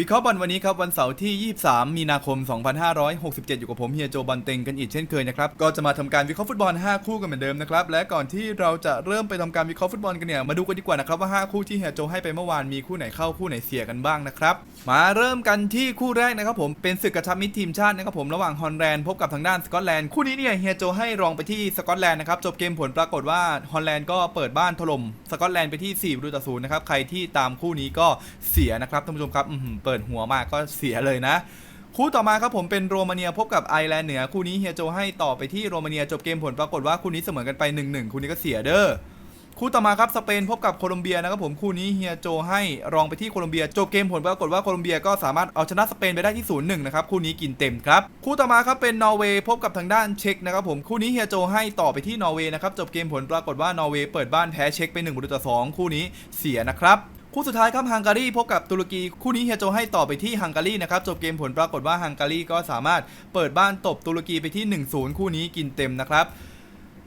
วิเคราะห์บอลวันนี้ครับวันเสาร์ที่ 23 มีนาคม 2567 อยู่กับผมเฮียโจบันเต็งกันอีกเช่นเคยนะครับ ก็จะมาทำการวิเคราะห์ฟุตบอล 5 คู่กันเหมือนเดิมนะครับ และก่อนที่เราจะเริ่มไปทำการวิเคราะห์ฟุตบอลกันเนี่ย มาดูกันดีกว่านะครับว่า 5 คู่ที่เฮียโจให้ไปเมื่อวานมีคู่ไหนเข้าคู่ไหนเสียกันบ้างนะครับ มาเริ่มกันที่คู่แรกนะครับผมเป็นศึกกระชับมิตรทีมชาตินะครับผมระหว่างฮอลแลนด์พบกับทางด้านสกอตแลนด์คู่นี้เนี่ยเฮียโจให้รองไปที่สกอตแลนด์นะครับจบเกมผลปรากฏว่าฮอลแลนด์ก็เปิดบ้านถล่มสกอตแลนด์ไปที่4ประตูต่อศูนย์นะครับใครที่ตามคู่นี้ก็เสียนะครับท่านผู้ชมครับเปิดหัวมาก็เสียเลยนะ คู่ต่อมาครับผมเป็นโรมาเนียพบกับไอร์แลนด์เหนือคู่นี้เฮียโจให้ต่อไปที่โรมาเนียจบเกมผลปรากฏว่าคู่นี้เสมอกันไป 1-1 คู่นี้ก็เสียเด้อคู่ต่อมาครับสเปนพบกับโคลอมเบียนะครับผมคู่นี้เฮียโจให้รองไปที่โคลอมเบียจบเกมผลปรากฏว่าโคลอมเบียก็สามารถเอาชนะสเปนไปได้ที่0ูนย์นะครับคู่นี้กินเต็มครับคู่ต่อมาครับเป็นนอร์เวย์พบกับทางด้านเช็กนะครับผมคู่นี้เฮียโจให้ต่อไปที่นอร์เวย์นะครับจบเกมผลปรากฏว่านอร์เวย์เปิดบ้านแพ้เช็กไป1ประตูต่อสองคู่นี้เสียนะครับ คู่สุดท้ายครับฮังการีพบกับตุรกีคู่นี้เฮียโจให้ต่อไปที่ฮังการีนะครับจบเกมผลปรากฏว่าฮังการีก็สามารถเปิดบ้านตบตุรกีไปที่ 1-0 คู่นี้กินเต็มนะครับ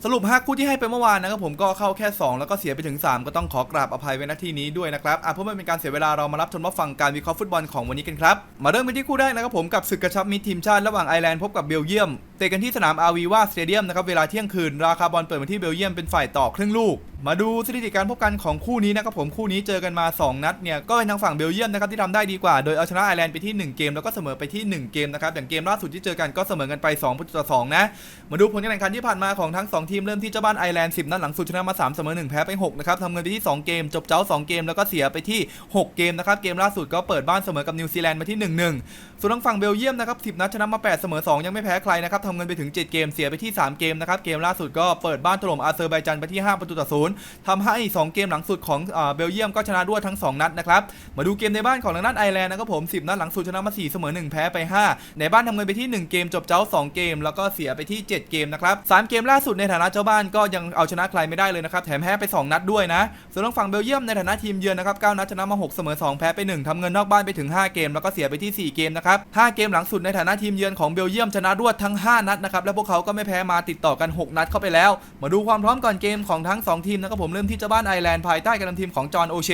สรุป5คู่ที่ให้ไปเมื่อวานนะครับผมก็เข้าแค่ 2 แล้วก็เสียไปถึง 3 ก็ต้องขอกราบอภัยไว้ณที่นี้ด้วยนะครับอะเพื่อไม่เป็นการเสียเวลาเรามารับชมรับฟังการวิเคราะห์ฟุตบอลของวันนี้กันครับมาเริ่มกันที่คู่แรกนะครับผมกับศึกกระชับมิตรทีมชาติระหว่างไอร์แลนด์พบกับเบลเยียม เตะกันที่สนามอาวีวาสเตเดียมนะครับเวลาเที่ยงคืน ราคาบอลเปิดมาที่เบลเยียมเป็นฝ่ายต่อครึ่งลูก มาดูสถิติการพบกันของคู่นี้นะครับผมคู่นี้เจอกันมา 2 นัดเนี่ยก็เป็นทางฝั่งเบลเยียมนะครับที่ทำได้ดีกว่า โดยเอาชนะไอร์แลนด์ไปที่ 1 เกมแล้วก็เสมอไปที่ 1 เกมนะครับอย่างเกมล่าสุดที่เจอกันก็เสมอกันไป2ประตูต่อ2นะมาดูผลการแข่งขันที่ผ่านมาของทั้ง 2 ทีมเริ่มที่เจ้าบ้านไอร์แลนด์10นัดหลังสุดชนะมา3เสมอ1แพ้ไป6นะครับทำเงินไปที่ 2 เกม จบเจ้า 2 เกมแล้วก็เสียไปที่ 6 เกมนะครับเกมล่าสุดก็เปิดบ้านเสมอกับนิวซีแลนด์มาที่ 1-1 ส่วนทางฝั่งเบลเยียมนะครับ10 นัดชนะมา 8 เสมอ 2 ยังไม่แพ้ใครนะครับทำเงินไปถึง 7 เกมเสียไปที่ 3 เกมนะครับ เกมล่าสุดก็เปิดบ้านถล่มอาเซอร์ไบจันไปที่ 5 ประตูต่อศูนย์ทำให้ 2 เกมหลังสุดของเบลเยียมก็ชนะรวดทั้ง 2 นัดนะครับ มาดูเกมในบ้านของทางด้านไอร์แลนด์นะครับผม 10 นัดหลังสุดชนะมา 4 เสมอ 1 แพ้ไป 5 ในบ้านทำเงินไปที่ 1 เกมจบเจ้า 2 เกม แล้วก็เสียไปที่ 7 เกมนะครับ 3 เกมล่าสุดในฐานะเจ้าบ้านก็ยังเอาชนะใครไม่ได้เลยนะครับ แถมแพ้ไป 2 นัดด้วยนะ ส่วนทางฝั่งเบลเยียมในฐานะทีมเยือนนะครับ9นัดชนะมา 6 เสมอ 2 แพ้ไป 1ทำเงินนอกบ้านไปถึง 5 เกม แล้วก็เสียไปที่ 4 เกมนะครับ5เกมหลังสุดในฐานะทีมเยือนของเบลเยียมชนะรวดทั้ง 5 นัดนะครับและพวกเขาก็ไม่แพ้มาติดต่อกัน 6 นัดเข้าไปแล้ว มาดูความพร้อมก่อนเกมของทั้ง 2 ทีมนะครับผมเริ่มที่เจ้าบ้านไอร์แลนด์ภายใต้การนำทีมของจอห์นโอเช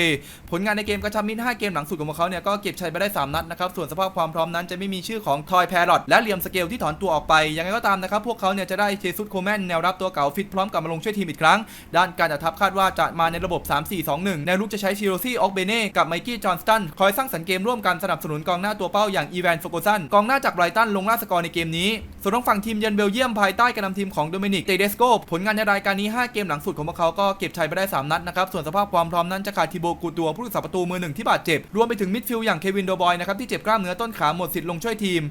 ผลงานในเกมกระชับมิตร5เกมหลังสุดของพวกเขาเนี่ยก็เก็บชัยไปได้ 3 นัดนะครับส่วนสภาพความพร้อมนั้นจะไม่มีชื่อของทอยแพรอตและเลียมสเกลที่ถอนตัวออกไปยังไงก็ตามนะครับพวกเขาเนี่ยจะได้เจสุสโคแมนแนวรับตัวเก่าฟิตพร้อมกลับมาลงช่วยทีมอีกครั้ง ด้านการจัดทัพคาดว่าจะมาในระบบ 3-4-2-1 แนวรุกจะใช้ชิโรซี่ออกเบเน่กับไมกี้จอห์นสตันคอยสร้างสรรค์เกมร่วมกันสนับสนุนกองหน้าตัวเป้าอย่างอีแวนฟโกซันกองหน้าจากไบรตันลงล่าสกอร์ในเกมนี้ ส่วนทางฝั่งทีมเยือนเบลเยียมภายใต้การนำทีมของโดมินิกเตเดสโกผลงานในรายการนี้ 5 เกมหลังสุดของพวกเขาก็เก็บชัยไปได้ 3 นัดนะครับ ส่วนสภาพความพร้อมนั้นจะขาดทิโบกูตัวผู้รักษาประตูมือหนึ่งที่บาดเจ็บ รวมไปถึงมิดฟิลด์อย่างเควินโดบอยนะครับที่เจ็บกล้ามเนื้อต้นขาหมดสิทธิ์ลงช่วยทีม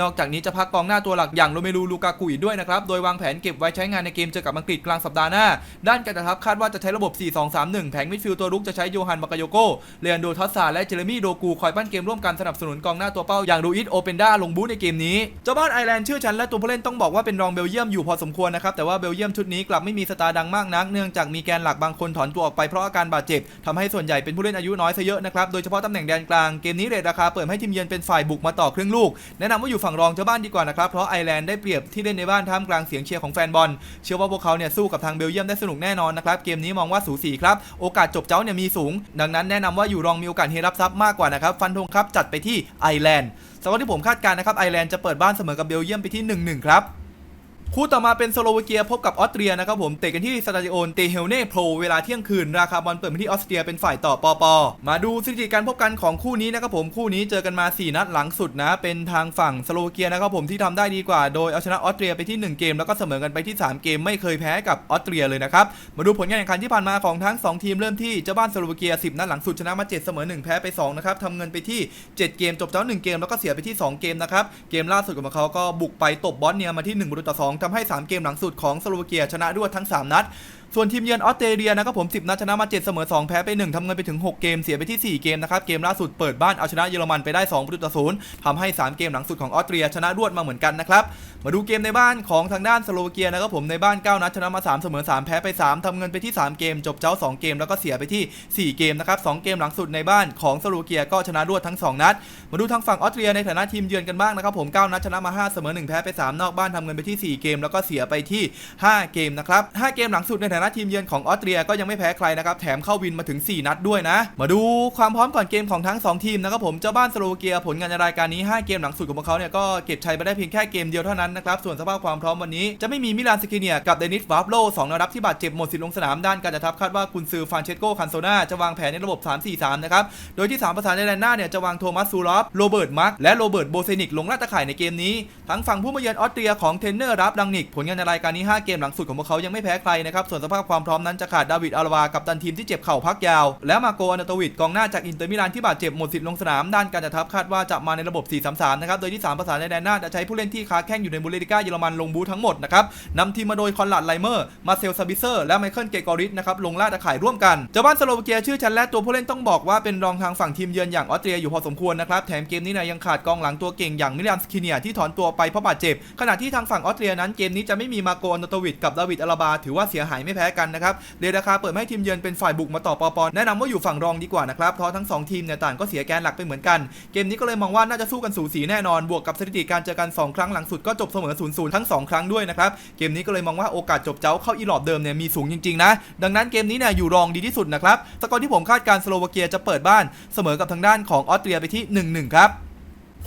นอกจากนี้จะพักกองหน้าตัวหลักอย่างโรเมลูลูกากุอีกด้วยนะครับ โดยวางแผนเก็บไว้ใช้งานในเกมเจอกับอังกฤษกลางสัปดาห์หน้า ด้านการทัพคาดว่าจะใช้ระบบ 4-2-3-1 แผงมิดฟิลด์ตัวรุกจะใช้โยฮันบากาโยโกเลอันโดทัสซาและเจเรมี่โดกูคอยปั้นเกมร่วมกันสนับสนุนกองหน้าตัวเป้าอย่างลูอิสโอเปนดาลงบูธในเกมนี้เจ้าบ้านไอร์แลนด์ชื่อชั้นและตัวผู้เล่นต้องบอกว่าเป็นรองเบลเยียมอยู่พอสมควรนะครับแต่ว่าเบลเยียมชุดนี้กลับไม่มีสตาร์ดังมากนักเนื่องจากมีแกนหลักบางคนถอนตัวออกไปเพราะอาการบาดเจ็บทำให้ส่วนใหญ่เป็นผู้เล่นอายุน้อยซะเยอะนะครับโดยเฉพาะตำแหน่งแดนกลางเกมนี้เรทราคาเปิดให้ทีมเยือนเป็นฝ่ายบุกมาต่อครึ่งลูกแนะนำว่าอยู่ฝั่งรองเจ้าบ้านดีกว่านะครับ เพราะไอร์แลนด์ได้เปรียบที่เล่นในบ้านท่ามกลางเสียงเชียร์ของแฟนบอล เชื่อว่าพวกเขาเนี่ยสู้กับทางเบลเยียมได้สนุกแน่นอนนะครับ เกมนี้มองว่าสูสีครับ โอกาสจบเจ้าเนี่ยมีสูง ดังนั้นแนะนำว่าอยู่รองมีโอกาสเฮรับทรัพย์มากกว่านะครับ ฟันธงครับจัดไปที่ไอร์แลนด์สำหรับที่ผมคาดการณ์นะครับไอร์แลนด์จะเปิดบ้านเสมอกับเบลเยียมไปที่ 1-1 ครับ คู่ต่อมาเป็นสโลวาเกียพบกับออสเตรียนะครับผมเตะกันที่สตาดิโอนเตเฮลเน่โพรเวลาเที่ยงคืนราคาบอลเปิดมาที่ออสเตรียเป็นฝ่ายต่อปอปอมาดูสถิติการพบกันของคู่นี้นะครับผมคู่นี้เจอกันมา 4 นัดหลังสุดนะ เป็นทางฝั่งสโลวาเกียนะครับผมที่ทำได้ดีกว่าโดยเอาชนะออสเตรียไปที่ 1 เกม แล้วก็เสมอกันไปที่ 3 เกมไม่เคยแพ้กับออสเตรียเลยนะครับมาดูผลการแข่งขันที่ผ่านมาของทั้ง 2 ทีมเริ่มที่เจ้าบ้านสโลวาเกีย 10 นัดหลังสุดชนะมา 7 เสมอ 1 แพ้ไป2นะครับทำเงินไปที่ 7 เกมจบเจ้า1เกมแล้วก็เสียไปที่ 2 เกมนะครับเกมล่าสุดของเขาก็บุกไปตบบอสเนียมาที่1ประตูต่อ2ทำให้ 3 เกมหลังสุดของสโลวาเกียชนะรวดทั้ง 3 นัด ส่วนทีมเยือนออสเตรเลียนะครับผม10นัดชนะมา7เสมอ2แพ้ไป1ทำเงินไปถึง 6 เกมเสียไปที่ 4 เกมนะครับเกมล่าสุดเปิดบ้านเอาชนะเยอรมันไปได้2ประตูต่อศูนย์ทำให้ 3 เกมหลังสุดของออสเตรียชนะรวดมาเหมือนกันนะครับมาดูเกมในบ้านของทางด้านสโลวาเกียนะครับผมในบ้าน9นัดชนะมา3เสมอ3แพ้ไป 3ทำเงินไปที่ 3 เกม จบเจ้า 2 เกมแล้วก็เสียไปที่ 4 เกมนะครับ2เกมหลังสุดในบ้านของสโลวาเกียก็ชนะรวดทั้ง 2 นัด มาดูทางฝั่งออสเตรียในฐานะทีมเยือนกันบ้างนะครับผม9นัดชนะมา5เสมอ1แพ้ไป3นอกบ้านทำเงินไปที่ 4 เกม แล้วก็เสียไปที่ 5 เกมนะครับ5เกมหลังสุดในฐานะนะทีมเยือนของออสเตรียก็ยังไม่แพ้ใครนะครับแถมเข้าวินมาถึง 4 นัดด้วยนะ มาดูความพร้อมก่อนเกมของทั้ง 2 ทีมนะครับผมเจ้าบ้านสโลวาเกียผลงานในรายการนี้ 5 เกมหลังสุดของพวกเขาเนี่ยก็เก็บชัยไปได้เพียงแค่เกมเดียวเท่านั้นนะครับส่วนสภาพความพร้อมวันนี้จะไม่มีมิลานสกิเนียกับเดนิสวาฟโลสองนรับที่บาดเจ็บหมดสิทธิ์ลงสนามด้านการจัดทัพคาดว่ากุนซือฟานเชสโกคันโซนาจะวางแผนในระบบ 3-4-3 นะครับโดยที่ 3 ประธานในแดนหน้าเนี่ยจะวางโทมัสซูลอฟโรเบิร์ตมาร์กและโรเบิร์ตโบเซนิกลงลาดตะข่ายในเกมนี้ทั้งฝั่งผู้มาเยือนออสเตรียของเทนเนอร์รับดังนิกผลงานในรายการนี้ 5 เกมหลังสุดของพวกเขายังไม่แพ้ใครนะครับส่วนสภาพความพร้อมนั้นจะขาดดาวิดอาราวากับตันทีมที่เจ็บเข่าพักยาว และมาโกอานาโตวิดกองหน้าจากอินเตอร์มิลานที่บาดเจ็บหมดสิทธิ์ลงสนามด้านการจัดทัพคาดว่าจะมาในระบบ 4-3-3 นะครับ โดยที่ 3 ประธานในแดนหน้าจะใช้ผู้เล่นที่ค้าแข้งอยู่ในบูเลติก้าเยอรมันลงบูทั้งหมดนะครับนำทีมมาโดยคอนลัดไลเมอร์มาเซลซาบิเซอร์และไมเคิลเกกอริสนะครับลงลาดตะข่ายร่วมกันเจ้าบ้านสโลวาเกียชื่อชั้นและตัวผู้เล่นต้องบอกว่าเป็นรองทางฝั่งทีมเยือนอย่างออสเตรียอยู่พอสมควรนะครับแถมเกมนี้นี่ยยังขาดกองหลังตัวเก่งอย่างมิลานสคิเนียที่ถอนตัวไปเพราะบาดเจ็บขณะที่ทางฝั่งออสเตรียนั้นเกมนี้จะไม่มีมาโกอนโนโตวิดกับดาวิดอาราบาถือว่าเสียหายไม่แพ้กันนะครับเดราคาเปิดให้ทีมเยือนเป็นฝ่ายบุกมาต่อปอปอแนะนำว่าอยู่ฝั่งรองดีกว่านะครับเพราะทั้งสองทีมเนี่ยต่างก็เสียแกนหลักไปเหมือนกัน เกมนี้ก็เลยมองว่าน่าจะสู้กันสูสีแน่นอน บวกกับสถิติการเจอกัน 2 ครั้งหลังสุดก็จบเสมอ0 0ทั้ง 2 ครั้งด้วยนะครับ เกมนี้ก็เลยมองว่าโอกาสจบเจ้าเข้าอีหลอบเดิมเนี่ยมีสูงจริงๆนะ ดังนั้นเกมนี้เนี่ยอยู่รองดีที่สุดนะครับ สกอร์ที่ผมคาดการ์สโลวาเกียจะเปิดบ้านเสมอกับทางด้านของออสเตรียไปที่ 1-1 ครับ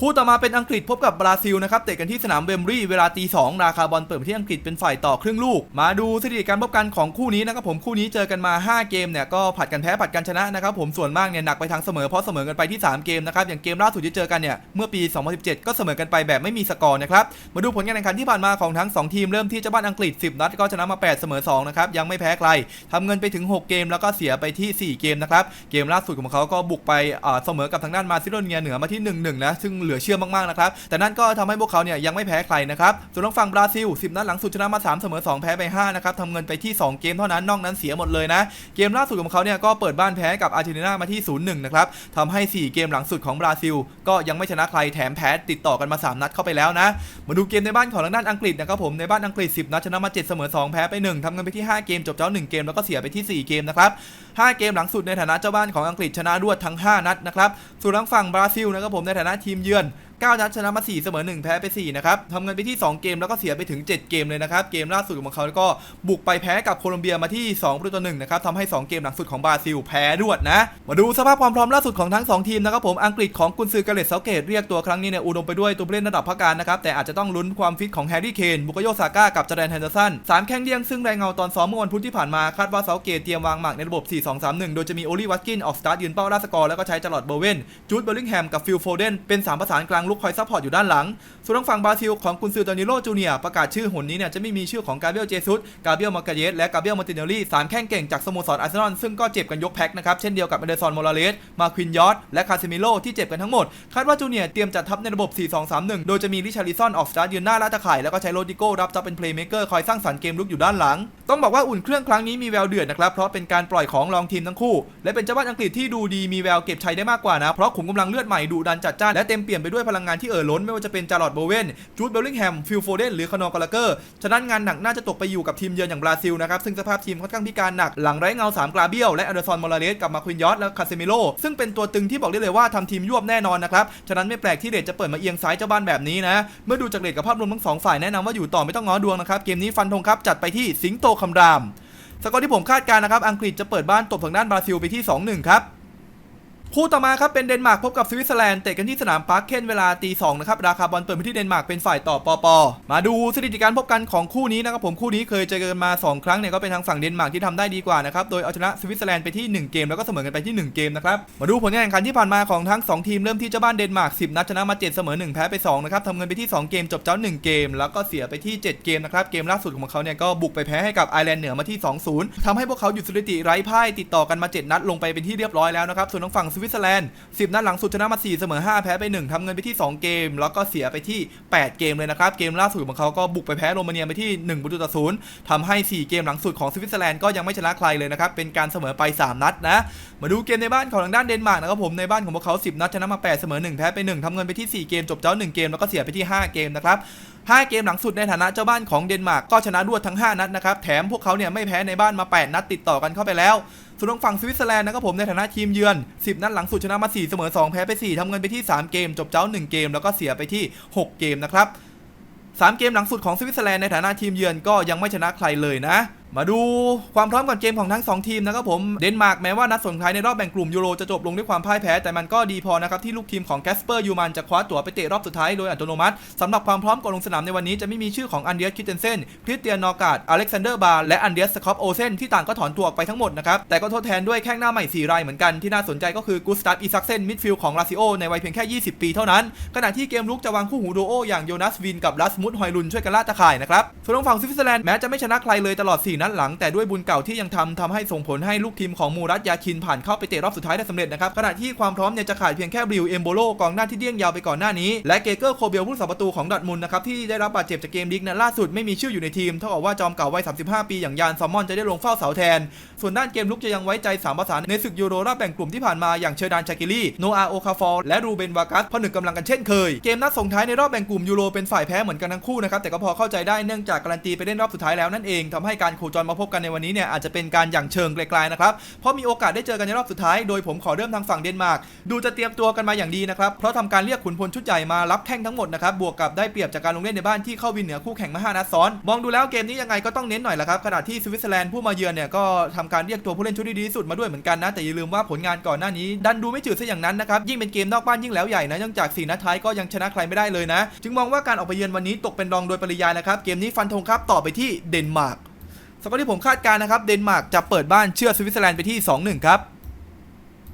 คู่ต่อมาเป็นอังกฤษพบกับบราซิลนะครับเตะกันที่สนามเบมรี่เวลาตีสองราคาบอลเปิดที่อังกฤษเป็นฝ่ายต่อครึ่งลูก มาดูสถิติการพบกันของคู่นี้นะครับผมคู่นี้เจอกันมา 5 เกมเนี่ยก็ผัดกันแพ้ผัดกันชนะนะครับผมส่วนมากเนี่ยหนักไปทางเสมอเพราะเสมอกันไปที่ 3 เกมนะครับอย่างเกมล่าสุดที่เจอกันเนี่ยเมื่อปี 2017 ก็เสมอกันไปแบบไม่มีสกอร์นะครับมาดูผลการแข่งขันที่ผ่านมาของทั้ง 2 ทีมเริ่มที่เจ้าบ้านอังกฤษ 10 นัดก็ชนะมา 8 เสมอ2นะครับยังไม่แพ้ใครทำเงินไปถึง 6 เกมแล้วก็เสียไปที่ 4 เกมนะครับเกมล่าสุดของเขาก็บุกไปอ่เสมอกับทางด้านมาซิโดเนียเหนือมาที่ 1-1 นะซึ่งเหลือเชื่อมากๆนะครับ แต่นั่นก็ทำให้พวกเขาเนี่ยยังไม่แพ้ใครนะครับ ส่วนทางฝั่งบราซิล 10 นัดหลังสุดชนะมา 3 เสมอ 2 แพ้ไป 5 นะครับทำเงินไปที่ 2 เกมเท่านั้น นอกนั้นเสียหมดเลยนะ เกมล่าสุดของเขาเนี่ยก็เปิดบ้านแพ้กับอาร์เจนตินามาที่ 0-1 นะครับทำให้ 4 เกมหลังสุดของบราซิล ก็ยังไม่ชนะใครแถมแพ้ติดต่อกันมา 3 นัดเข้าไปแล้วนะ มาดูเกมในบ้านของทางด้านอังกฤษนะครับผมในบ้านอังกฤษ 10 นัดชนะมา 7 เสมอ 2 แพ้ไป 1ทำเงินไปที่ 5 เกมจบเจ้า 1 เกมแล้วก็เสียไปที่ 4 เกมนะครับ5เกมหลังสุดในฐานะเจ้าบ้านของอังกฤษชนะรวดทั้ง 5 นัดนะครับส่วนทางฝั่งบราซิลนะครับผมในฐานะทีมเยือน 9 นัดชนะมา 4 เสมอ 1 แพ้ไป 4 นะครับทำเงินไปที่ 2 เกมแล้วก็เสียไปถึง 7 เกมเลยนะครับ เกมล่าสุดของเขาก็บุกไปแพ้กับโคลอมเบียมาที่2ประตูต่อ1นะครับทำให้ 2 เกมหลังสุดของบราซิลแพ้รวดนะ มาดูสภาพความพร้อมล่าสุดของทั้ง 2 ทีมนะครับผม อังกฤษของกุนซือเกเรตเซาเกตเรียกตัวครั้งนี้เนี่ยอุดมไปด้วยตัวผู้เล่นระดับพักการนะครับแต่อาจจะต้องลุ้นความฟิตของแฮร์รี่เคนบุกโยซาก้ากับจาแดนแฮนเดอร์สันสามแข้งเดียงซึ่งรายเงาตอนซ้อมเมื่อวันพุธที่ผ่านมาคาดว่าเซาเกตเตรียมวางหมากในระบบ 4-2-3-1 โดยจะมีโอลีวัตกินออกสตาร์ทยืนเป้าล่าสกอร์แล้วก็ใช้จาร์ลอตเบอร์เวนจูดเบลลิงแฮมกับฟิลโฟเดนเป็นสามประสานกลางลุกคอยซัพพอร์ตอยู่ด้านหลัง ส่วนทางฝั่งบราซิลของกุนซือตานิโลจูเนียประกาศชื่อหนนี้เนี่ยจะไม่มีชื่อของกาเบียลเจซุสกาเบียลมาร์กาเยสและกาเบียลมาติเนลลี่สามแข้งเก่งจากสโมสรอาร์เซนอลซึ่งก็เจ็บกันยกแพ็คนะครับเช่นเดียวกับเอเดอร์ซอนโมราเลสมาควินยอร์และคาซิมิโลที่เจ็บกันทั้งหมดคาดว่าจูเนียเตรียมจัดทัพในระบบ 4-2-3-1 โดยจะมีริชาริซอนออกสตาร์ทยืนหน้าละตะข่ายแล้วก็ใช้โรดิโก้รับจ็อบเป็นเพลย์เมเกอร์คอยสร้างสรรค์เกมลุกอยู่ด้านหลัง ต้องบอกว่าอุ่นเครื่องครั้งนี้มีแววเดือดนะครับเพราะเป็นการปล่อยของรองทีมทั้งคู่ และเป็นเจ้าบ้านอังกฤษที่ดูดีมีแววเก็บชัยได้มากกว่านะเพราะขุมกำลังเลือดใหม่ดุดันจัดจ้านและเต็มเปี่ยมไปด้วยพลังงานที่เอ่อล้นไม่ว่าจะเป็นจาร์ลอตโบเวนจูดเบลลิงแฮมฟิลโฟเดนหรือคานอร์กาลาเกอร์ฉะนั้นงานหนักน่าจะตกไปอยู่กับทีมเยือนอย่างบราซิลนะครับซึ่งสภาพทีมค่อนข้างพิการหนักหลังไร้เงาสามกราเบียลและอันเดอร์ซอนโมราเลสกับมาควินยอร์และคาเซมิโลซึ่งเป็นตัวตึงที่บอกได้เลยว่าทำทีมยวบแน่นอนนะครับฉะนั้นไม่แปลกที่เรดจะเปิดมาเอียงซ้ายเจ้าบ้านแบบนี้นะเมื่อดูจากเรดกับภาพรวมทั้งสองฝ่ายแนะนำว่าอยู่ต่อไม่ต้องง้อดวงนะครับเกมนี้ฟันธงครับจัดไปที่สิงโตคำรามสกอร์ที่ผมคาดการณ์นะครับอังกฤษจะเปิดบ้านตบทางด้านบราซิลไปที่ 2-1 ครับ คู่ต่อมาครับเป็นเดนมาร์กพบกับสวิตเซอร์แลนด์เตะกันที่สนามปาร์คเคนเวลาตีสองนะครับราคาบอลเปิดไปที่เดนมาร์กเป็นฝ่ายต่อปอปอมาดูสถิติการพบกันของคู่นี้นะครับผมคู่นี้เคยเจอกันมา 2 ครั้งเนี่ยก็เป็นทางฝั่งเดนมาร์กที่ทำได้ดีกว่านะครับโดยเอาชนะสวิตเซอร์แลนด์ไปที่ 1 เกมแล้วก็เสมอกันไปที่ 1 เกมนะครับมาดูผลการแข่งขันที่ผ่านมาของทั้ง 2 ทีมเริ่มที่เจ้าบ้านเดนมาร์ก10 นัดชนะมา 7 เสมอ 1 แพ้ไป2นะครับทำเงินไปที่ 2 เกมจบเจ้า 1 เกม แล้วก็เสียไปที่ 7 เกมนะครับเกมล่าสุดของเขาเนี่ยก็บุกไปแพ้ให้กับไอร์แลนด์เหนือมาที่ 2-0ทำให้พวกเขาหยุดสถิติไร้พ่ายติดต่อกันมา 7 นัดลงไปเป็นที่เรียบร้อยแล้วนะครับส่วนทางฝั่งสวิตเซอร์แลนด์ 10 นัดหลังสุดชนะมา 4 เสมอ 5 แพ้ไป 1 ทำเงินไปที่ 2 เกม แล้วก็เสียไปที่ 8 เกมเลยนะครับ เกมล่าสุดของเขาก็บุกไปแพ้โรมาเนียไปที่1ประตูต่อศูนย์ทำให้ 4 เกมหลังสุดของสวิตเซอร์แลนด์ก็ยังไม่ชนะใครเลยนะครับ เป็นการเสมอไป 3 นัดนะ มาดูเกมในบ้านของทางด้านเดนมาร์กนะครับผม ในบ้านของพวกเขา 10 นัดชนะมา 8 เสมอ 1 แพ้ไป 1ทำเงินไปที่ 4 เกม จบเจ้า 1 เกม แล้วก็เสียไปที่ 5 เกมนะครับ5 เกมหลังสุดในฐานะเจ้าบ้านของเดนมาร์กก็ชนะรวดทั้ง 5 นัดนะครับ แถมพวกเขาเนี่ยไม่แพ้ในบ้านมา 8 นัดติดต่อกันเข้าไปแล้ว ส่วนทางฝั่งสวิตเซอร์แลนด์นะครับผมในฐานะทีมเยือน 10 นัดหลังสุดชนะมา 4 เสมอ 2 แพ้ไป 4ทำเงินไปที่ 3 เกม จบเจ้า 1 เกม แล้วก็เสียไปที่ 6 เกมนะครับ 3 เกมหลังสุดของสวิตเซอร์แลนด์ในฐานะทีมเยือนก็ยังไม่ชนะใครเลยนะมาดูความพร้อมก่อนเกมของทั้ง 2 ทีมนะครับผมเดนมาร์กแม้ว่านัดสุดท้ายในรอบแบ่งกลุ่มยูโรจะจบลงด้วยความพ่ายแพ้ แต่มันก็ดีพอนะครับที่ลูกทีมของแกสเปอร์ยูมันจะคว้าตั๋วไปเตะรอบสุดท้ายโดยอัตโนมัติสำหรับความพร้อมก่อนลงสนามในวันนี้จะไม่มีชื่อของอันเดียสคิเทนเซนคริสเตียนนอการ์ดอเล็กซานเดอร์บาร์และอันเดียสสคอปโอเซนที่ต่างก็ถอนตัวออกไปทั้งหมดนะครับแต่ก็ทดแทนด้วยแข้งหน้าใหม่4รายเหมือนกันที่น่าสนใจก็คือกูสตาฟอีซักเซนมิดฟิลด์ของลาซิโอในวัยเพียงแค่ 20 ปีเท่านั้นขณะที่เกมลุกจะวางคู่หูดูโออย่างโยนัสวินกับลัสมุดฮอยลุนช่วยกันล่าตะข่ายนะครับส่วนทางฝั่งสวิตเซอร์แลนด์แม้จะไม่ชนะใครเลยตลอด4นัดหลัง แต่ด้วยบุญเก่าที่ยังทำทำให้ส่งผลให้ลูกทีมของมูรัตยาคินผ่านเข้าไปเตะรอบสุดท้ายได้สำเร็จนะครับขณะที่ความพร้อมเนี่ยจะขาดเพียงแค่บริวเอมโบโลกองหน้าที่เดี้ยงยาวไปก่อนหน้านี้ และเกเกอร์โคเบลผู้รักษาประตูของดอร์ทมุนนะครับที่ได้รับบาดเจ็บจากเกมลีกนั้นล่าสุดไม่มีชื่ออยู่ในทีมเท่ากับว่าจอมเก่าวัย 35 ปีอย่างยานซอมมอนจะได้ลงเฝ้าเสาแทน ส่วนด้านเกมลุกจะยังไว้ใจสามประสานในศึกยูโรรอบแบ่งกลุ่มที่ผ่านมาอย่างเชอร์ดานชากิลี่โนอาโอคาฟอร์และรูเบนวากัสพอหนึ่งกำลังกันเช่นเคยเกมนัดส่งท้ายในรอบแบ่งกลุ่มยูโรเป็นฝ่ายแพ้เหมือนกันทั้งคู่นะครับแต่ก็พอเข้าใจได้เนื่องจากการันตีไปเล่นรอบสุดท้ายแล้วนั่นเองทำให้การโคจรมาพบกันในวันนี้เนี่ยอาจจะเป็นการอย่างเชิงไกลๆนะครับเพราะมีโอกาสได้เจอกันในรอบสุดท้ายโดยผมขอเริ่มทางฝั่งเดนมาร์กดูจะเตรียมตัวกันมาอย่างดีนะครับเพราะทำการเรียกขุนพลชุดใหญ่มารับแข้งทั้งหมดนะครับบวกกับได้เปรียบจากการลงเล่นในบ้านที่เข้าวินเหนือคู่แข่งมาห้านัดซ้อน มองดูแล้วเกมนี้ยังไงก็ต้องเน้นหน่อยละครับขณะที่สวิตเซอร์แลนด์ผู้มาเยือนเนี่ยก็ทำการเรียกตัวผู้เล่นชุดที่ดีที่สุดมาด้วยเหมือนกันนะแต่อย่าลืมว่าผลงานก่อนหน้านี้ดันดูไม่จืดซะอย่างนั้นนะครับยิ่งเป็นเกมนอกบ้านยิ่งแล้วใหญ่นะเนื่องจากสี่นัดท้ายก็ยังชนะใครไม่ได้เลยนะ จึงมองว่าการออกไปเยือนวันนี้ตกเป็นรองโดยปริยายนะครับเกมนี้ฟันธงครับต่อไปที่เดนมาร์ก สกอร์ที่ผมคาดการณ์นะครับ เดนมาร์กจะเปิดบ้านเชื่อสวิตเซอร์แลนด์ไปที่ 2-1 ครับ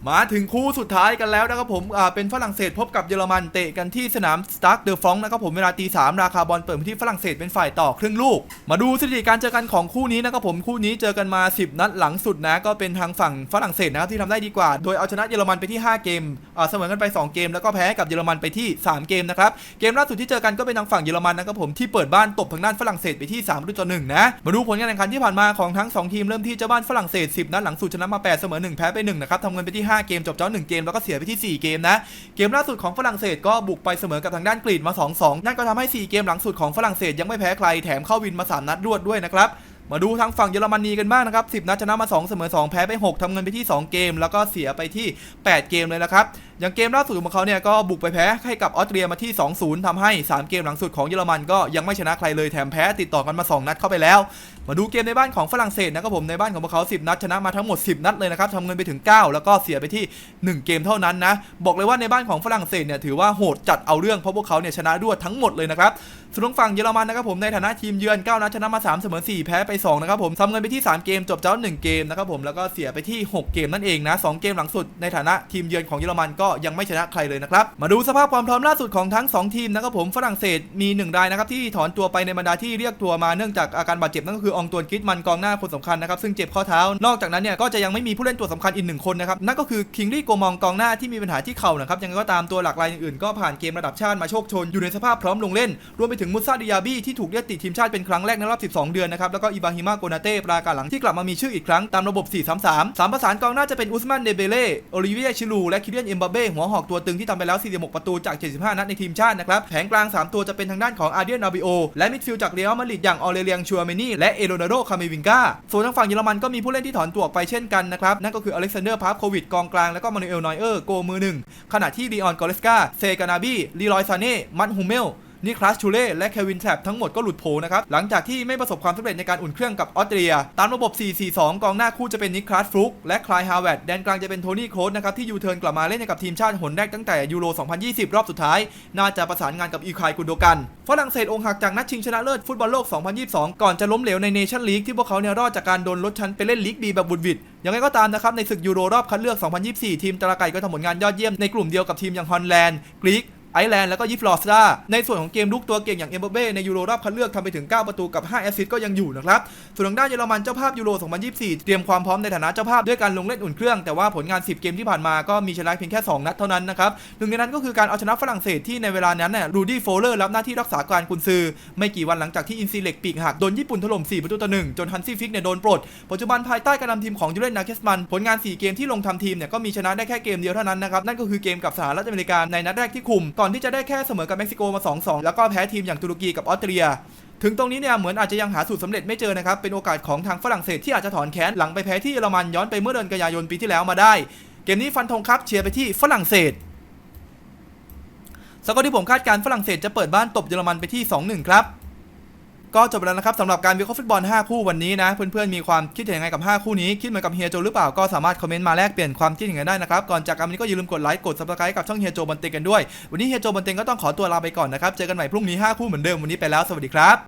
มาถึงคู่สุดท้ายกันแล้วนะครับผมเป็นฝรั่งเศสพบกับเยอรมันเตะกันที่สนามสตาร์เดอฟองนะครับผมเวลาตีสามราคาบอลเปิดที่ฝรั่งเศสเป็นฝ่ายต่อครึ่งลูก มาดูสถิติการเจอกันของคู่นี้นะครับผมคู่นี้เจอกันมา 10 นัดหลังสุดนะ ก็เป็นทางฝั่งฝรั่งเศสนะครับที่ทำได้ดีกว่า โดยเอาชนะเยอรมันไปที่ 5 เกมเสมอกันไป 2 เกม แล้วก็แพ้กับเยอรมันไปที่ 3 เกมนะครับเกมล่าสุดที่เจอกันก็เป็นทางฝั่งเยอรมันนะครับผมที่เปิดบ้านตบทางด้านฝรั่งเศสไปที่3ประตูต่อ1นะมาดูผลการแข่งขันที่ผ่านมาของทั้งสองทีมเริ่มที่เจ้าบ้านฝรั่งเศส10นัดหลังสุดชนะมา8เสมอ1แพ้ไป1นะครับทำเงินไปที่5 เกมจบเจ้า1เกมแล้วก็เสียไปที่ 4 เกมนะ เกมล่าสุดของฝรั่งเศสก็บุกไปเสมอกับทางด้านกรีนมา 2-2 นั่นก็ทำให้ 4 เกมหลังสุดของฝรั่งเศสยังไม่แพ้ใครแถมเข้าวินมา 3 นัดรวดด้วยนะครับ มาดูทางฝั่งเยอรมนีกันบ้างนะครับ10 นัดชนะมา 2 เสมอ 2 แพ้ไป 6ทำเงินไปที่ 2 เกม แล้วก็เสียไปที่ 8 เกมเลยนะครับ อย่างเกมล่าสุดของเขาเนี่ยก็บุกไปแพ้ให้กับออสเตรียมาที่ 2-0ทำให้ 3 เกมหลังสุดของเยอรมันก็ยังไม่ชนะใครเลยแถมแพ้ติดต่อกันมา 2 นัดเข้าไปแล้ว มาดูเกมในบ้านของฝรั่งเศสนะครับผมในบ้านของพวกเขา 10 นัดชนะมาทั้งหมด 10 นัดเลยนะครับทำเงินไปถึง 9 แล้วก็เสียไปที่ 1 เกมเท่านั้นนะบอกเลยว่าในบ้านของฝรั่งเศสเนี่ยถือว่าโหดจัดเอาเรื่องเพราะพวกเขาเนี่ยชนะรวดทั้งหมดเลยนะครับ ส่วนงฝั่งเยอรมันนะครับผมในฐานะทีมเยือน9นัดชนะมา 3 เสมอ 4 แพ้ไป 2 นะครับผมทำเงินไปที่ 3 เกมจบเจ้า 1 เกมนะครับผมแล้วก็เสียไปที่ 6 เกมนั่นเองนะ 2 เกมหลังสุดในฐานะทีมเยือนของเยอรมันก็ยังไม่ชนะใครเลยนะครับมาดูสภาพความพร้อมล่าสุดของทั้ง 2 ทีมนะครับผมฝรั่งเศสมี 1 รายนะครับที่ถอนตัวไปในบรรดาที่เรียกตัวมาเนื่องจากอาการบาดเจ็บนั่นก็คืออองตวนกิดมันกองหน้าคนสำคัญนะครับซึ่งเจ็บข้อเท้านอกจากนั้นเนี่ยก็จะยังไม่มีผู้เล่นตัวสำคัญอีกหนึ่งคนนะครับนั่นก็คือคิงลี่โกมองกองหน้าที่มีปัญหาที่เข่านะครับยังไงก็ตามตัวหลักรายอื่นก็ผ่านเกมระดับชาติมาโชคชนอยู่ในสภาพพร้อมลงเล่นรวมไปถึงมุซาดิยาบี้ที่ถูกเรียกติดทีมชาติเป็นครั้งแรกในรอบ 12 เดือนนะครับ แล้วก็อิบราฮิมาโกนาเต้ปราการหลังที่กลับมามีชื่ออีกครั้งตามระบบ 4-3-3 สามประสานกองหน้าจะเป็นอุสมันเดเบเล่โอลิเวียชิลู และคิเลียนเอ็มบาเบ้หัวหอกตัวตึงที่ทำไปแล้ว 46 ประตูจาก 75 นัดในทีมชาตินะครับ แผงกลาง 3 ตัวจะเป็นทางด้านของอาร์เดียนนาบิโอ และมิดฟิลด์จากเรอัลมาดริดอย่างออเรเลียงชัวเมนี่และเอโรนาโดคาเมวิงกาส่วนทางฝั่งเยอรมันก็มีผู้เล่นที่ถอนตัวออกไปเช่นกันนะครับนั่นก็คืออเล็กซานเดอร์พาร์ฟโควิดกองกลางแล้วก็มานูเอลนอยเออร์โกมือหนึ่งขณะที่ลีออนกอเลสกาเซกานาบีลีลอยซาเน่มัตฮูเมล นิคลัสชูเล่และเควินแทรปทั้งหมดก็หลุดโผนะครับหลังจากที่ไม่ประสบความสำเร็จในการอุ่นเครื่องกับออสเตรีย ตามระบบ 4-4-2 กองหน้าคู่จะเป็นนิคลัสฟลุกและคลายฮาวเวร์ดแดนกลางจะเป็นโทนี่โคสนะครับที่ยูเทิร์นกลับมาเล่นให้กับทีมชาติหนแรกตั้งแต่ยูโร 2020 รอบสุดท้าย น่าจะประสานงานกับอีคายกุนโดกันฝรั่งเศสองค์หักจากนัดชิงชนะเลิศฟุตบอลโลก 2022 ก่อนจะล้มเหลวในเนชั่นลีกที่พวกเขาเนี่ยรอดจากการโดนลดชั้นไปเล่นลีกดีแบบบุดวิดยังไงก็ตามนะครับในศึกยูโรรอบคัดเลือก 2024 ทีมตราไก่ก็ทำผลงานยอดเยี่ยมในกลุ่มเดียวกับทีมอย่างฮอลแลนด์กรีก ไอร์แลนด์แล้วก็ยิฟลอสตาในส่วนของเกมลุกตัวเก่งอย่างเอ็มเบเบ้ในยูโรรอบคัดเลือกทำไปถึง 9 ประตูกับ 5 แอสซิสต์ก็ยังอยู่นะครับ ส่วนทางด้านเยอรมันเจ้าภาพยูโร 2024 เตรียมความพร้อมในฐานะเจ้าภาพด้วยการลงเล่นอุ่นเครื่อง แต่ว่าผลงาน 10 เกมที่ผ่านมาก็มีชนะเพียงแค่ 2 นัดเท่านั้นนะครับหนึ่งในนั้นก็คือการเอาชนะฝรั่งเศสที่ในเวลานั้นเนี่ยรูดี้โฟเลอร์รับหน้าที่รักษาการกุนซือ ไม่กี่วันหลังจากที่อินซีเล็กปีกหักโดนญี่ปุ่นถล่ม 4 ประตูต่อหนึ่งจนฮันซี่ฟิกเนี่ยโดนปลดปัจจุบันภายใต้การนำทีมของยูเลนนาเคสมันผลงาน 4 เกมที่ลงทำทีมเนี่ยก็มีชนะได้แค่เกมเดียวเท่านั้นนะครับนั่นก็คือเกมกับสหรัฐอเมริกาในนัดแรกที่คุมก่อนที่จะได้แค่เสมอกับเม็กซิโกมา 2-2 แล้วก็แพ้ทีมอย่างตุรกีกับออสเตรีย ถึงตรงนี้เนี่ยเหมือนอาจจะยังหาสูตรสำเร็จไม่เจอนะครับ เป็นโอกาสของทางฝรั่งเศสที่อาจจะถอนแค้นหลังไปแพ้ที่เยอรมันย้อนไปเมื่อเดือนกันยายนปีที่แล้วมาได้ เกมนี้ฟันธงครับเชียร์ไปที่ฝรั่งเศสสกอร์ที่ผมคาดการ์ฝรั่งเศสจะเปิดบ้านตบเยอรมันไปที่ 2-1 ครับ ก็จบไปแล้วนะครับสำหรับการวิเคราะห์ฟุตบอล 5 คู่วันนี้นะ เพื่อนๆมีความคิดเห็นยังไงกับ 5 คู่นี้ คิดเหมือนกับเฮียโจหรือเปล่าก็สามารถคอมเมนต์มาแลกเปลี่ยนความคิดเห็นกันได้นะครับ ก่อนจากกันวันนี้ก็อย่าลืมกดไลค์กดซับสไครต์กับช่องเฮียโจบันเต็งกันด้วย วันนี้เฮียโจบันเต็งก็ต้องขอตัวลาไปก่อนนะครับเจอกันใหม่พรุ่งนี้5คู่เหมือนเดิมวันนี้ไปแล้วสวัสดีครับ